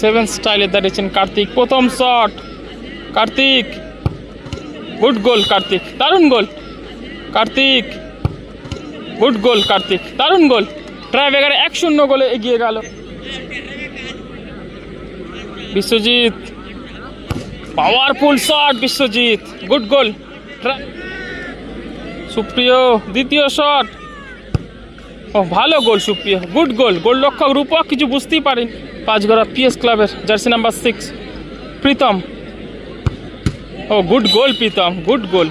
Seven স্টাইলে দাঁড়িয়েছেন কার্তিক। প্রথম shot Kartik. Good goal Kartik. দারুণ goal Kartik. Good goal Kartik. দারুণ গোল ট্রাইবেগারে এক শূন্য গোলে এগিয়ে গেল। Biswajit. Powerful shot Biswajit. Good goal Supriyo, দ্বিতীয় শট ও, ভালো গোল সুপ্রিয়। গুড গোল গোল রক্ষক রূপক কিছু বুঝতেই পারেন। পাঁচগড়া পিএস ক্লাবের jersey number six, Pritam. Oh, good goal, Pritam, good goal.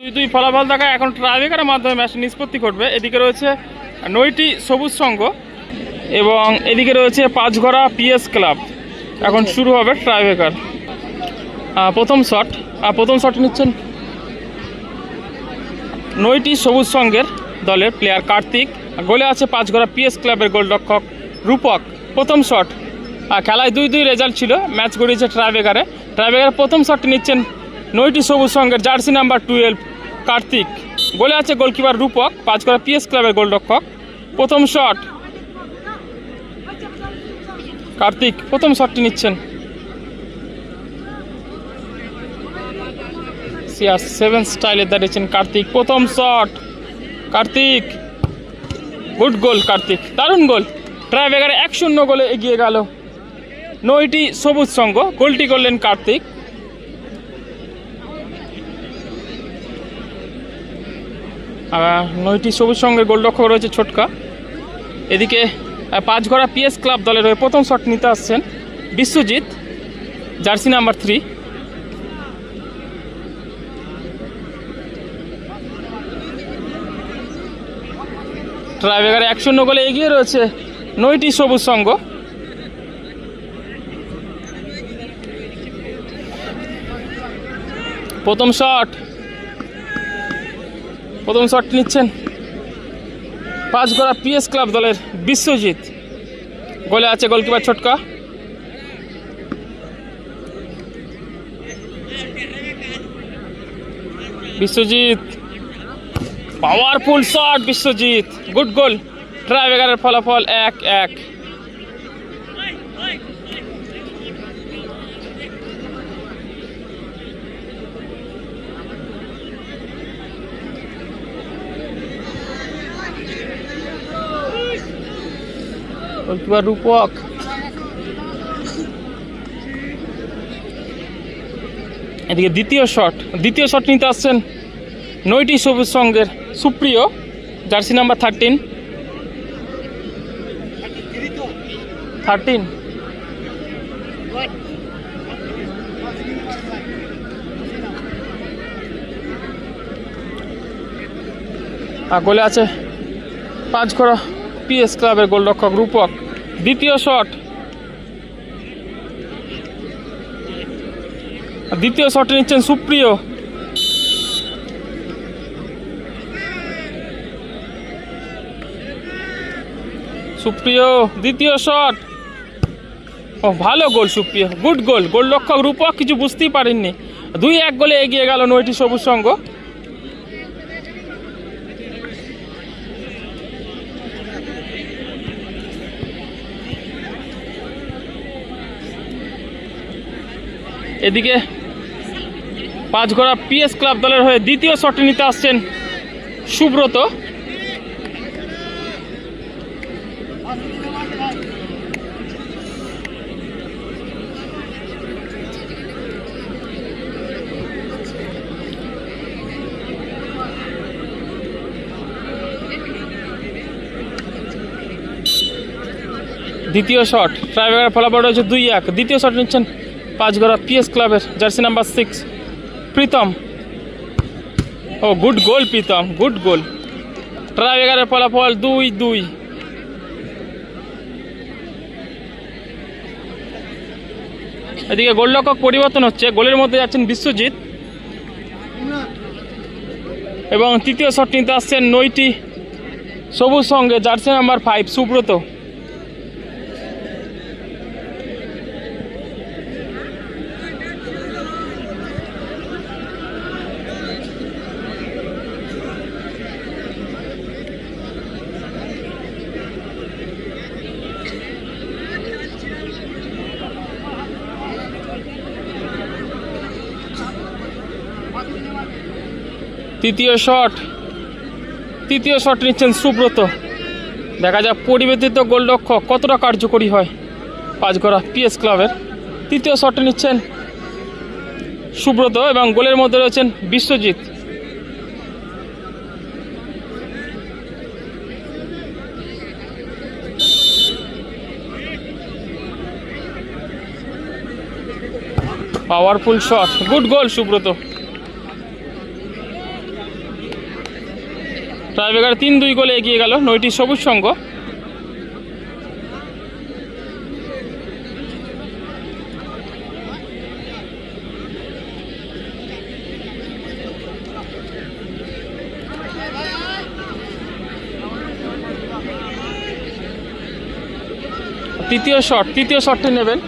দুই দুই ফলাফল দেখা, এখন ট্রাইবেকারের মাধ্যমে ম্যাচ নিষ্পত্তি ঘটবে। এদিকে রয়েছে নয়টি সবুজ সংঘ এবং এদিকে রয়েছে পাঁচঘরা পিএস ক্লাব। এখন শুরু হবে ট্রাইবেকার প্রথম শট প্রথম শট নিচ্ছেন নয়টি সবুজ সংঘের দলের প্লেয়ার কার্তিক, গোলে আছে পাঁচগড়া পিএস ক্লাবের গোলরক্ষক রূপক। প্রথম শট খেলায় দুই দুই রেজাল্ট ছিল ম্যাচ গড়িয়েছে ট্রাইবেগারে ট্রাইবেগারে প্রথম শটটি নিচ্ছেন নয়টি সবুজ সংঘের জার্সি নাম্বার টুয়েলভ কার্তিক। গোলে আছে গোলকিপার রূপক, পাঁচ পাঁচগড়া পিএস ক্লাবের গোলরক্ষক। প্রথম শট কার্তিক, প্রথম শটটি নিচ্ছেন সিআর সেভেন স্টাইলে দাঁড়িয়েছেন কার্তিক। প্রথম shot Kartik. Good goal Kartik. দারুণ গোল ট্রাইবেগারে এক শূন্য গোলে এগিয়ে গেল। নয়টি সবুজ সংঘ গোলটি করলেন কার্তিক। নয়টি সবুজ সঙ্গের গোলরক্ষক রয়েছে ছোটকা। এদিকে আহ, পাঁচঘড়া পিএস ক্লাব দলের হয়ে প্রথম শট নিতে আসছেন বিশ্বজিৎ জার্সি নাম্বার থ্রি ট্রাইবেগারে এক শূন্য গোলে এগিয়ে রয়েছে নয়টি সবুজ সংঘ। প্রথম শট। প্রথম শট নিচ্ছেন পাঁচগড়া পিএস ক্লাব দলের বিশ্বজিৎ। গোলে আছে গোলকিপার ছোটকা। Biswajit powerful shot Biswajit. Good goal. ট্রাইবেগারের ফলাফল এক এক। রূপক। এদিকে দ্বিতীয় শট। দ্বিতীয় শট নিতে আসছেন নয়টি সবুজ সঙ্গের সুপ্রিয়, জার্সি নাম্বার থার্টিন থার্টিন গোলে আছে পাঁচ পাঁচখড়া পিএস ক্লাবের গোলরক্ষক রূপক। দ্বিতীয় শট। দ্বিতীয় শটে নিচ্ছেন সুপ্রিয়। সুপ্রিয়, দ্বিতীয় শট ও, ভালো গোল সুপ্রিয়। গুড গোল গোল গোলরক্ষক রূপক কিছু বুঝতেই পারেননি। দুই এক গোলে এগিয়ে গেল নয়টি সবুজ সঙ্গ এদিকে পাঁচঘোড়া পিএস ক্লাব দলের হয়ে দ্বিতীয় শটে নিতে আসছেন সুব্রত। দ্বিতীয় শট ট্রাইবেগার ফলাফল রয়েছে দুই এক। দ্বিতীয় শট নিচ্ছেন পাঁচগড়া পিএস ক্লাবের jersey number six Pritam. Oh good goal Pritam good goal ট্রাইবেগারের ফলাফল দুই দুই। এদিকে গোলরক্ষক পরিবর্তন হচ্ছে, গোলের মধ্যে যাচ্ছেন বিশ্বজিৎ। এবং তৃতীয় শট নিতে আসছেন নয়টি সবুজ সঙ্গে জার্সি নাম্বার ফাইভ সুব্রত। তৃতীয় শট। তৃতীয় শট নিচ্ছেন সুব্রত। দেখা যাক পরিবেদিত গোলরক্ষক কতটা কার্যকরী হয় পাঁচগড়া পিএস ক্লাবের। তৃতীয় শট নিচ্ছেন সুব্রত এবং গোলের মধ্যে রয়েছেন Biswajit. Powerful shot good goal Subrata. Tiebreaker তিন দুই গোলে এগিয়ে গেল। নয়টি সবুজ সংঘ তৃতীয় শট, তৃতীয় শটটি নেবেন।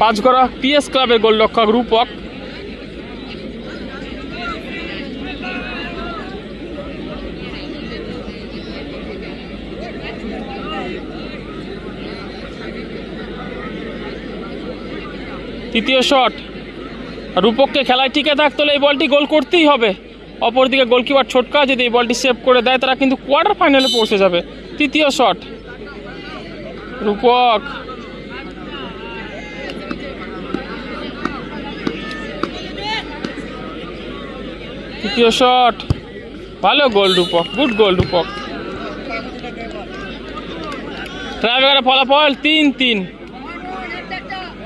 পাঁচগড়া পিএস ক্লাবের গোলরক্ষক রূপক। তৃতীয় শট। রূপককে খেলায় টিকে থাকতে হলে এই বলটি গোল করতেই হবে। অপরদিকে গোলকিপার ছোটকা যদি এই বলটি সেভ করে দেয়, তারা কিন্তু কোয়ার্টার ফাইনালে পৌঁছে যাবে। তৃতীয় শট। রূপক। তৃতীয় শট। ভালো গোল রূপক গুড গোল রূপক। ট্রাইবেগারের ফলাফল তিন তিন।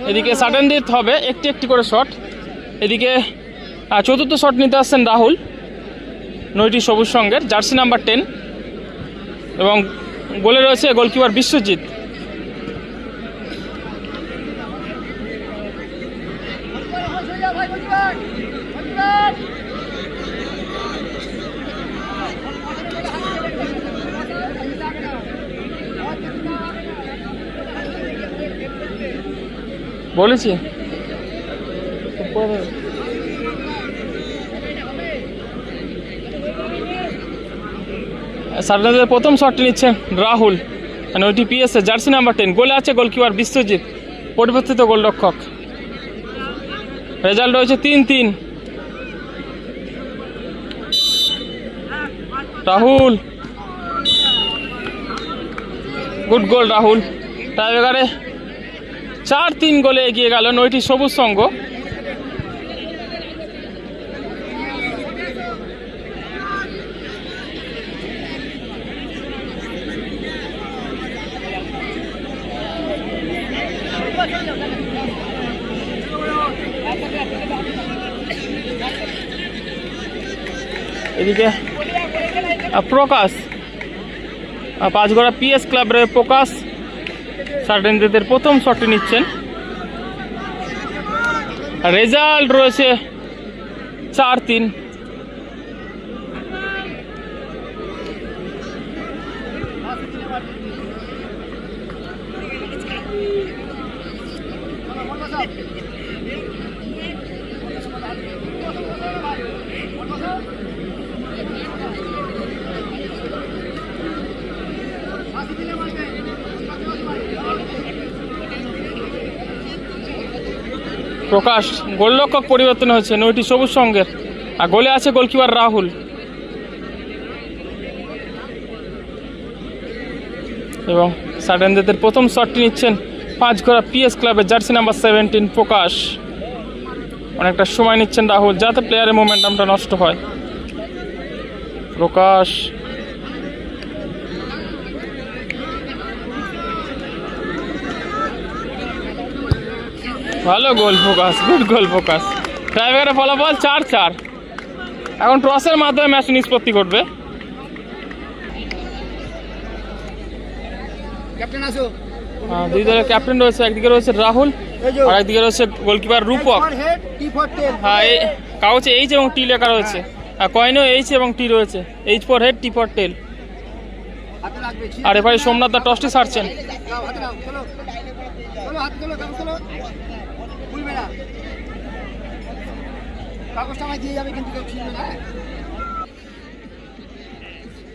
এদিকে সাডেন দিতে হবে, একটি একটি করে শট এদিকে চতুর্থ শট নিতে আসছেন রাহুল, নয়টি সবুজ সঙ্গের, জার্সি নাম্বার টেন এবং গোলে রয়েছে গোলকিপার বিশ্বজিৎ। বলেছি? সারদাদের প্রথম শটটি নিচ্ছেন রাহুল। আর ওইটি পিএসএ, জার্সি নাম্বার টেন গোলে আছে গোলকিপার বিশ্বজিৎ, পরিবর্তিত গোলরক্ষক। রেজাল্ট রয়েছে তিন তিন। রাহুল। Good goal Rahul. টাইব্রেকারে চার তিন গোলে এগিয়ে গেল নয়টি সবুজ সঙ্গ এদিকে প্রকাশ পাঁচগড়া পিএস ক্লাবের প্রকাশ। সার্টেনদের প্রথম শটটি নিচ্ছেন। রেজাল্ট রয়েছে চার তিন। প্রকাশ, গোলরক্ষক পরিবর্তন হয়েছে, নয়টি সবুজ সঙ্গের, আর গোলে আছে গোলকিপার রাহুল। এবং সাডেনদের প্রথম শটটি নিচ্ছেন পাঁচ ঘোড়া পিএস ক্লাবের জার্সি নাম্বার সেভেন্টিন প্রকাশ। অনেকটা সময় নিচ্ছেন রাহুল, যাতে প্লেয়ারের মোমেন্টামটা নষ্ট হয়। প্রকাশ ভালো goal focus good goal focus ড্রাইভারের ফলাফল চার চার। এখন টসের মাধ্যমে ম্যাচ নিষ্পত্তি করবে দুই দলের ক্যাপ্টেন রয়েছে একদিকে রয়েছে রাহুল আর একদিকে রয়েছে গোলকিপার রূপক। হ্যাঁ কাগজে এইচ এবং টি লেখা রয়েছে। আর কয়েনও এইচ এবং টি রয়েছে। H for head T for tail. আর এবারে সোমনাথ দা টসটি সারছেন।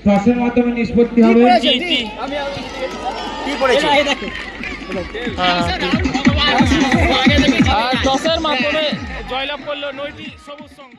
টসের মাধ্যমে নিষ্পত্তি হবে। পড়েছে? টি, টি? টি। কি পড়েছে? হ্যাঁ হ্যাঁ, টসের মাধ্যমে জয়লাভ করল নয়টি সবুজ সংঘ।